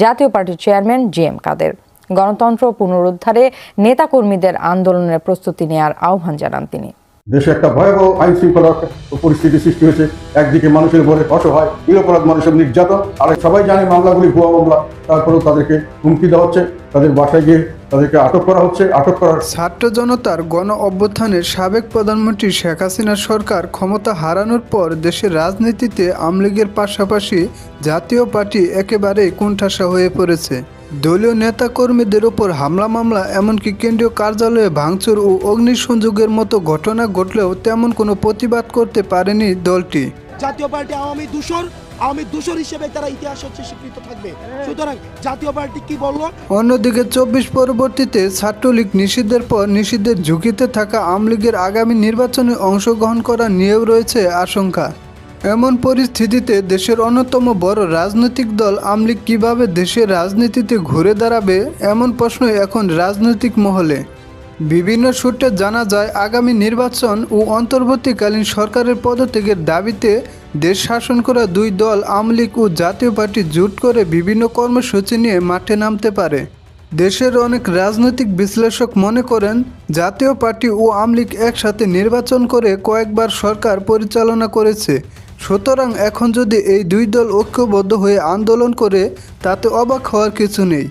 জাতীয় পার্টির chairman G M কাদের। গণতন্ত্র পুনরুদ্ধারে নেতাকর্মীদের আন্দোলনের প্রস্তুতি নেওয়ার আহ্বান জানান তিনি। দেশে একটা ভয়াবহ আইন শৃঙ্খলা পরিস্থিতি সৃষ্টি হয়েছে। একদিকে মানুষের উপরে অসহায়, নিরপরাধ মানুষের নির্যাতন আর সবাই জানে মামলাগুলি ভুয়া মামলা, তারপরেও তাদেরকে হুমকি দেওয়া হচ্ছে, তাদের বাসায় গিয়ে তাদেরকে আটক করা হচ্ছে আটক করার ছাত্র জনতার গণ অভ্যুত্থানে সাবেক প্রধানমন্ত্রী শেখ হাসিনার সরকার ক্ষমতা হারানোর পর দেশের রাজনীতিতে আমলীগের পাশাপাশি জাতীয় পার্টি একেবারেই কোণঠাসা হয়ে পড়েছে। দলীয় নেতাকর্মীদের ওপর হামলা মামলা এমনকি কেন্দ্রীয় কার্যালয়ে ভাঙচুর ও অগ্নিসংযোগের মতো ঘটনা ঘটলেও তেমন কোনো প্রতিবাদ করতে পারেনি দলটি। জাতীয় পার্টি আওয়ামী দূষর আওয়ামী দূষর হিসেবে তারা ইতিহাস হচ্ছে স্বীকৃত থাকবে। সুতরাং জাতীয় পার্টি কি বলল? অন্যদিকে চব্বিশ পরবর্তীতে ছাত্রলীগ নিষিদ্ধের পর নিষিদ্ধের ঝুঁকিতে থাকা আমলীগের আগামী নির্বাচনে অংশগ্রহণ করা নিয়েও রয়েছে আশঙ্কা। এমন পরিস্থিতিতে দেশের অন্যতম বড় রাজনৈতিক দল আমলীগ কীভাবে দেশের রাজনীতিতে ঘুরে দাঁড়াবে, এমন প্রশ্ন এখন রাজনৈতিক মহলে। বিভিন্ন সূত্রে জানা যায়, আগামী নির্বাচন ও অন্তর্বর্তীকালীন সরকারের পদত্যাগের দাবিতে দেশ শাসন করা দুই দল আমলিগ ও জাতীয় পার্টি জোট করে বিভিন্ন কর্মসূচি নিয়ে মাঠে নামতে পারে। দেশের অনেক রাজনৈতিক বিশ্লেষক মনে করেন, জাতীয় পার্টি ও আমলিগ একসাথে নির্বাচন করে কয়েকবার সরকার পরিচালনা করেছে। সুতরাং এখন যদি এই দুই দল ঐক্যবদ্ধ হয়ে আন্দোলন করে, তাতে অবাক হওয়ার কিছু নেই।